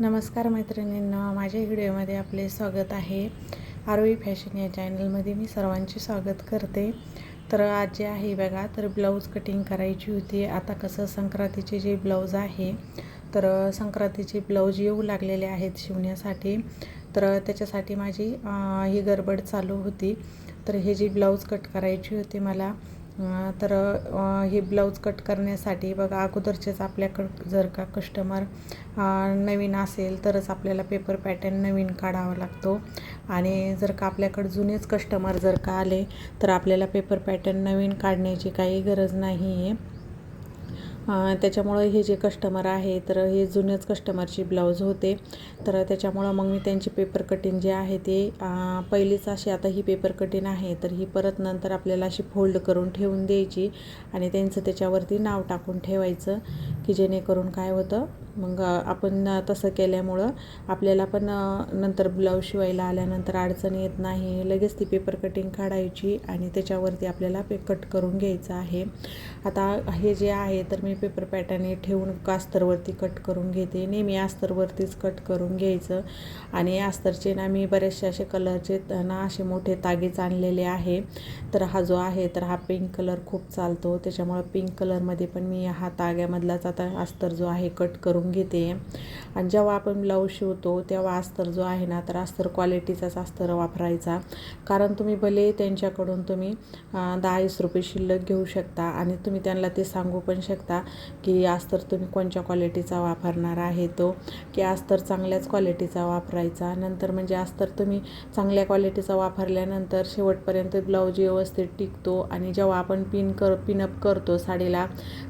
नमस्कार मैत्रिणींना माझ्या व्हिडिओमध्ये आपले स्वागत आहे. आरोही फॅशन या चॅनलमध्ये मी सर्वांचे स्वागत करते. तर आज जे आहे बघा तर ब्लाऊज कटिंग करायची होती. आता कसं संक्रांतीचे जे ब्लाऊज आहे तर संक्रांतीचे ब्लाऊज येऊ लागलेले आहेत शिवण्यासाठी. तर त्याच्यासाठी माझी ही गडबड चालू होती. तर हे जी ब्लाऊज कट करायची होती मला तर हे ब्लाऊज कट करण्यासाठी बघा अगोदरचेच आपल्याकडं जर का कस्टमर नवीन असेल तरच आपल्याला पेपर पॅटर्न नवीन काढावा लागतो. आणि जर का आपल्याकडं जुनेच कस्टमर जर का आले तर आपल्याला पेपर पॅटर्न नवीन काढण्याची काही गरज नाही आहे त्याच्यामुळं हे जे कस्टमर आहे तर हे जुनेच कस्टमरची ब्लाऊज होते. तर त्याच्यामुळं मग मी त्यांची पेपर कटिंग जे आहे ते पहिलीच अशी आता ही पेपर कटिंग आहे तर ही परत नंतर आपल्याला अशी फोल्ड करून ठेवून द्यायची आणि त्यांचं त्याच्यावरती नाव टाकून ठेवायचं की जेणेकरून काय होतं मग आपण तसं केल्यामुळं आपल्याला पण नंतर ब्लाऊज शिवायला आल्यानंतर अडचण येत नाही. लगेच ती पेपर कटिंग काढायची आणि त्याच्यावरती आपल्याला पे कट करून घ्यायचं आहे. आता हे जे आहे तर मी मी पेपर पॅटर्न ठेवून अस्तरवरती कट करून घेते. नेहमी अस्तरवरतीच कट करून घ्यायचं. आणि अस्तरचे ना मी बरेचसे असे कलरचे ना असे मोठे तागेच आणलेले आहे. तर हा जो आहे तर हा पिंक कलर खूप चालतो. त्याच्यामुळं पिंक कलरमध्ये पण मी हा ताग्यामधलाच आता अस्तर जो आहे कट करून घेते. आणि जेव्हा आपण ब्लाऊज शिवतो तेव्हा अस्तर जो आहे ना तर अस्तर क्वालिटीचाच अस्तर वापरायचा. कारण तुम्ही भले त्यांच्याकडून तुम्ही दहा वीस रुपये शिल्लक घेऊ शकता आणि तुम्ही त्यांना ते सांगू पण शकता. की अस्तर तुम्ही कोणत्या क्वालिटीचा वापरणार आहे तो? की आज तर चांगल्याच क्वालिटीचा वापरायचा. नंतर म्हणजे अस्तर तुम्ही चांगल्या क्वालिटीचा वापरल्यानंतर शेवटपर्यंत ब्लाऊज व्यवस्थित टिकतो आणि जेव्हा आपण पिन कर पिनअप करतो साडीला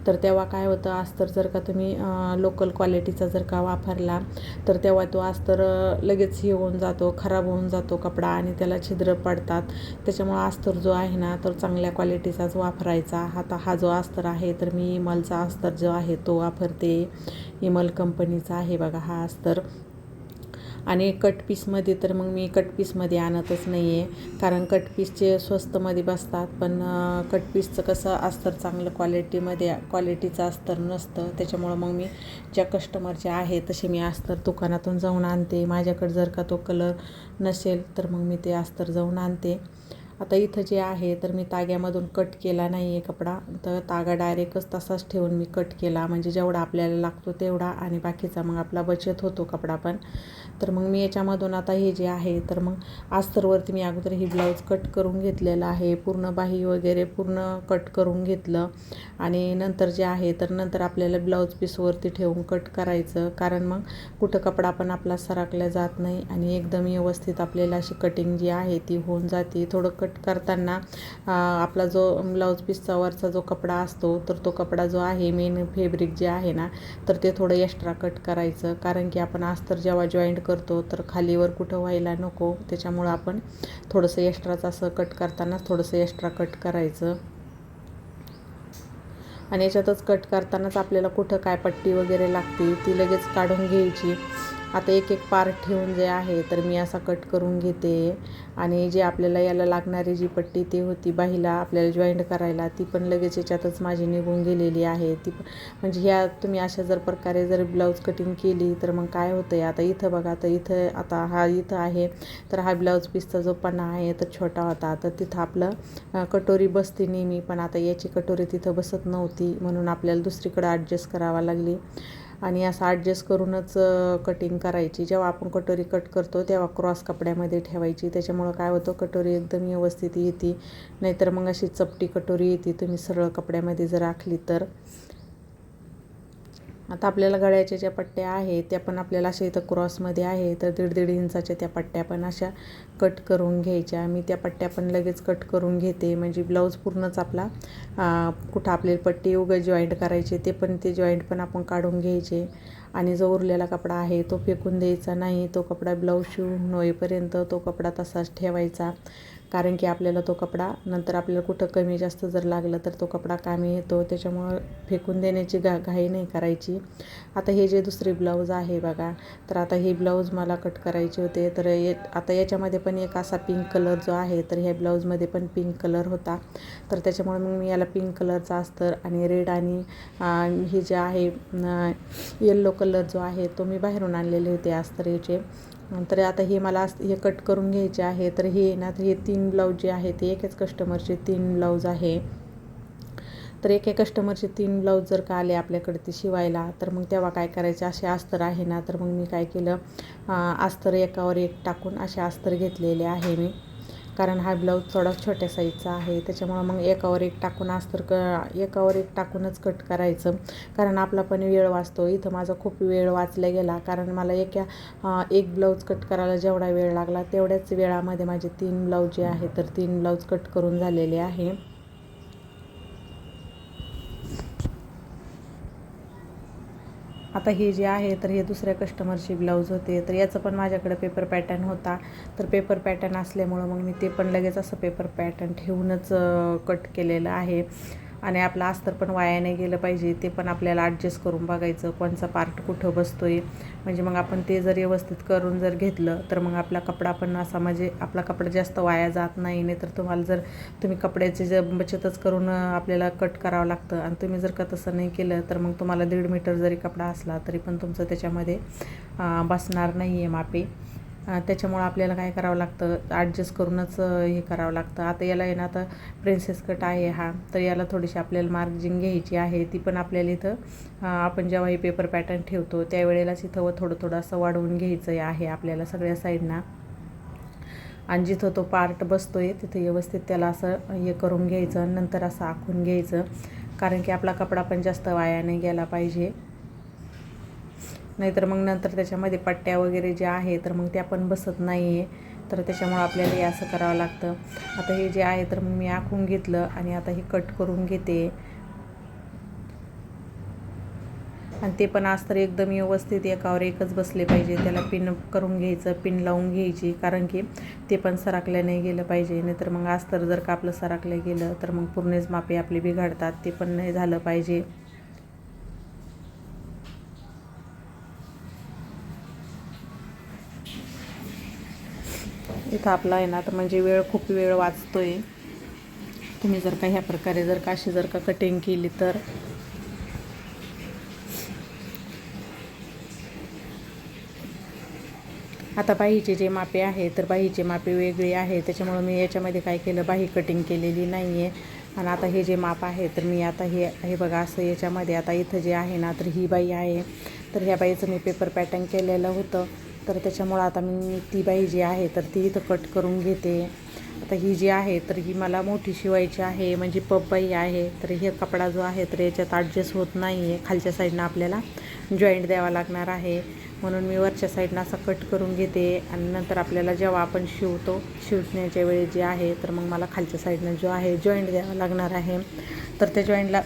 तर तेव्हा काय होतं? अस्तर जर का तुम्ही लोकल क्वालिटीचा जर का वापरला तर तेव्हा तो अस्तर तर लगेच हे होऊन जातो खराब होऊन जातो कपडा आणि त्याला छिद्र पडतात. त्याच्यामुळं अस्तर जो आहे ना तर चांगल्या क्वालिटीचाच वापरायचा. आता हा जो अस्तर आहे तर मी इमलचा अस्तर जो आहे तो वापरते. इमल कंपनीचा आहे बघा हा अस्तर. आणि कट पीसमध्ये तर मग मी कट पीसमध्ये आणतच नाही आहे कारण कट पीसचे स्वस्तमध्ये बसतात पण कटपीसचं कट पीसचं कसं अस्तर चांगलं क्वालिटीमध्ये क्वालिटीचं अस्तर नसतं. त्याच्यामुळं मग मी ज्या कस्टमरचे आहे तसे मी अस्तर दुकानातून जाऊन आणते. माझ्याकडे जर का तो कलर नसेल तर मग मी ते अस्तर जाऊन आणते. आता इथं जे आहे तर मी ताग्यामधून कट केला नाही आहे कपडा. तर तागा डायरेक्टच तसाच ठेवून मी कट केला. म्हणजे जेवढा आपल्याला लागतो तेवढा आणि बाकीचा मग आपला बचत होतो कपडा पण. तर मग मी याच्यामधून आता हे जे आहे तर मग अस्तरवरती मी अगोदर ही ब्लाऊज कट करून घेतलेलं आहे. पूर्ण बाही वगैरे पूर्ण कट करून घेतलं. आणि नंतर जे आहे तर नंतर आपल्याला ब्लाऊज पीसवरती ठेवून कट करायचं. कारण मग कुठं कपडा पण आपला सरकला जात नाही आणि एकदम व्यवस्थित आपल्याला अशी कटिंग जी आहे ती होऊन जाते. थोडं कट कट करताना आपला जो ब्लाऊज पीसचा वरचा जो कपडा असतो तर तो कपडा जो आहे मेन फेब्रिक जे आहे ना तर ते थोडं एक्स्ट्रा कट करायचं. कारण की आपण अस्तर जेव्हा जॉईंट करतो तर खालीवर कुठं व्हायला नको. त्याच्यामुळं आपण थोडंसं एक्स्ट्राचं असं कट करताना थोडंसं एक्स्ट्रा कट करायचं. आणि याच्यातच कट करतानाच आपल्याला कुठं काय पट्टी वगैरे लागते ती लगेच काढून घ्यायची. आता एक एक पार्ट ठेवून जे आहे तर मी असा कट करून घेते. आणि जे आपल्याला याला लागणारी जी पट्टी ती होती बाहीला आपल्याला जॉईंट करायला ती पण लगेच याच्यातच माझी निघून गेलेली आहे. ती पण म्हणजे ह्या तुम्ही अशा जर प्रकारे जर ब्लाऊज कटिंग केली तर मग काय होतं आहे आता इथं बघा तर इथं आता हा इथं आहे तर हा ब्लाऊज पीसचा जो पणा आहे तर छोटा होता. तर तिथं आपलं कटोरी बसते नेहमी पण आता याची कटोरी तिथं बसत नव्हती म्हणून आपल्याला दुसरीकडं ॲडजस्ट करावा लागली. आणि असं ॲडजस्ट करूनच कटिंग करायची. जेव्हा आपण कटोरी कट करतो तेव्हा क्रॉस कपड्यामध्ये ठेवायची. त्याच्यामुळं काय होतं कटोरी एकदम व्यवस्थित येते. नाहीतर मग अशी चपटी कटोरी येते. तुम्ही सरळ कपड्यामध्ये जर आखली तर. आता आपल्याला गळ्याच्या ज्या पट्ट्या आहेत त्या पण आपल्याला अशा इथं क्रॉसमध्ये आहे तर दीड दीड इंचाच्या त्या पट्ट्या पण अशा कट करून घ्यायच्या. मी त्या पट्ट्या पण लगेच कट करून घेते. म्हणजे ब्लाऊज पूर्णच आपला कुठं आपल्याला पट्टी उगं जॉईंट करायचे ते पण ते जॉईंट पण आपण काढून घ्यायचे. आणि जो उरलेला कपडा आहे तो फेकून द्यायचा नाही. तो कपडा ब्लाऊज शिवून होईपर्यंत तो कपडा तसाच ठेवायचा. कारण की आपल्याला तो कपडा नंतर आपल्याला कुठं कमी जास्त जर लागलं तर तो कपडा कामी येतो त्याच्यामुळं फेकून देण्याची घा घाई नाही करायची. आता हे जे दुसरे ब्लाऊज आहे बघा तर आता हे ब्लाऊज मला कट करायचे होते तर ये आता याच्यामध्ये पण एक असा पिंक कलर जो आहे तर ह्या ब्लाऊजमध्ये पण पिंक कलर होता. तर त्याच्यामुळे मग मी याला पिंक कलरचा अस्तर आणि रेड आणि हे जे आहे येल्लो कलर जो आहे तो मी बाहेरून आणलेले होते अस्तर याचे तर आता हे मला हे कट करून घ्यायचे आहे. तर हे ना तर हे तीन ब्लाऊज जे आहे ते एकच कस्टमरचे तीन ब्लाऊज आहे. तर एका कस्टमरचे तीन ब्लाऊज जर का आले आपल्याकडे ते शिवायला तर मग तेव्हा काय करायचे? असे अस्तर आहे ना तर मग मी काय केलं अस्तर एकावर एक टाकून असे अस्तर घेतलेले आहे मी. कारण हा ब्लाऊज थोडा छोट्या साईजचा आहे. त्याच्यामुळं मग एकावर एक टाकून अस्तर क एकावर एक टाकूनच कट करायचं. कारण आपला पण वेळ वाचतो. इथं माझा खूप वेळ वाचला गेला. कारण मला एका एक ब्लाऊज कट करायला जेवढा वेळ लागला तेवढ्याच वेळामध्ये माझे तीन ब्लाऊज जे आहे तर तीन ब्लाऊज कट करून झालेले आहे. आता हे जे आहे तर हे दुसऱ्या कस्टमरचे ब्लाऊज होते. तर याचं पण माझ्याकडे पेपर पॅटर्न होता. तर पेपर पॅटर्न असल्यामुळं मग मी ते पण लगेच असं पेपर पॅटर्न ठेवूनच कट केलेलं आहे. आणि आपलं अस्तर पण वाया नाही गेलं पाहिजे ते पण आपल्याला ॲडजस्ट करून बघायचं कोणचा पार्ट कुठं बसतो आहे म्हणजे मग आपण ते जर व्यवस्थित करून जर घेतलं तर मग आपला कपडा पण असा म्हणजे आपला कपडा जास्त वाया जात नाही. नाही तर तुम्हाला जर तुम्ही कपड्याचे जर बचतच करून आपल्याला कट करावं लागतं. आणि तुम्ही जर का तसं नाही केलं तर मग तुम्हाला दीड मीटर जरी कपडा असला तरी पण तुमचं त्याच्यामध्ये बसणार नाही आहे मापे. त्याच्यामुळं आपल्याला काय करावं लागतं? ॲडजस्ट करूनच हे करावं लागतं. आता याला आहे ना आता प्रिन्सेस कट आहे हा. तर याला थोडीशी आपल्याला मार्जिंग घ्यायची आहे. ती पण आपल्याला इथं आपण जेव्हा हे पेपर पॅटर्न ठेवतो त्यावेळेलाच इथं व थोडं थोडं असं वाढवून घ्यायचं आहे आपल्याला सगळ्या साईडना आणि जिथं तो पार्ट बसतो आहे तिथं व्यवस्थित त्याला असं हे करून घ्यायचं. नंतर असं आखून घ्यायचं. कारण की आपला कपडा पण जास्त वाया नाही गेला पाहिजे. नाहीतर मग नंतर त्याच्यामध्ये पट्ट्या वगैरे ज्या आहे तर मग त्या पण बसत नाही आहे तर त्याच्यामुळं आपल्याला हे असं करावं लागतं. आता हे जे आहे तर मग मी आखून घेतलं आणि आता हे कट करून घेते. आणि ते पण आज तर एकदम व्यवस्थित एकावर एकच बसले पाहिजे. त्याला पिन करून घ्यायचं पिन लावून घ्यायची कारण की ते पण सराकलं नाही गेलं पाहिजे. नाहीतर मग आज तर जर का आपलं सराकलं गेलं तर मग पूर्णच मापे आपले बिघडतात. ते पण नाही झालं पाहिजे. इथं आपला आहे ना तर म्हणजे वेळ खूप वेळ वाचतो आहे तुम्ही जर का ह्या प्रकारे जर का अशी जर का कटिंग केली तर. आता बाहीचे जे मापे आहे तर बाहीचे मापे वेगळे आहे त्याच्यामुळं मी याच्यामध्ये काय केलं बाही कटिंग केलेली नाही आहे आणि आता हे जे माप आहे तर मी आता हे हे बघा असं याच्यामध्ये आता इथं जे आहे ना तर ही बाई आहे. तर ह्या बाईचं मी पेपर पॅटर्न केलेलं होतं. तर त्याच्यामुळं आता मी ती बाई जी आहे तर ती इथं कट करून घेते. आता ही जी आहे तर ही मला मोठी शिवायची आहे म्हणजे पपबाई आहे. तर हे कपडा जो आहे तर याच्यात ॲडजस्ट होत नाही आहे खालच्या साईडनं आपल्याला जॉईंट द्यावा लागणार आहे. म्हणून मी वरच्या साईडनं असं कट करून घेते. आणि नंतर आपल्याला जेव्हा आपण शिवतो शिवण्याच्या वेळी जे आहे तर मग मला खालच्या साईडनं जो आहे जॉईंट द्यावा लागणार आहे. तर त्या जॉईंटला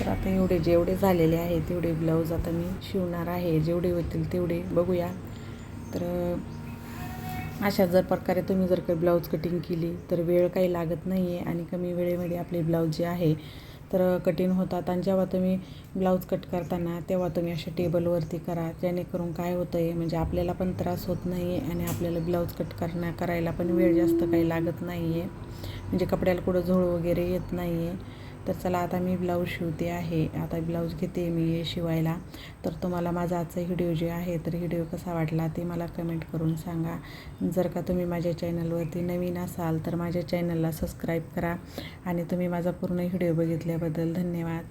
तर आता एवढे जेवढे झालेले आहे तेवढे ब्लाऊज आता मी शिवणार आहे. जेवढे होतील तेवढे बघूया. तर अशा जर प्रकारे तुम्ही जर काही ब्लाऊज कटिंग केली तर वेळ काही लागत नाही आहे आणि कमी वेळेमध्ये आपले ब्लाऊज जे आहे तर कटिंग होतात. आणि जेव्हा तुम्ही ब्लाऊज कट करताना तेव्हा तुम्ही अशा टेबलवरती करा. जेणेकरून काय होतं आहे म्हणजे आपल्याला पण त्रास होत नाही आहे आणि आपल्याला ब्लाऊज कट करण्या करायला पण वेळ जास्त काही लागत नाही आहे म्हणजे कपड्याला कुठं झोळ वगैरे येत नाही आहे तर चला आता मी ब्लाऊज शिवते आहे. आता ब्लाऊज घेते मी हे शिवायला. तर तुम्हाला माझा आजचा व्हिडिओ जे आहे तर व्हिडिओ कसा वाटला ते मला कमेंट करून सांगा. जर का तुम्ही माझ्या चॅनलवरती नवीन असाल तर माझ्या चॅनलला सबस्क्राईब करा. आणि तुम्ही माझा पूर्ण व्हिडिओ बघितल्याबद्दल धन्यवाद.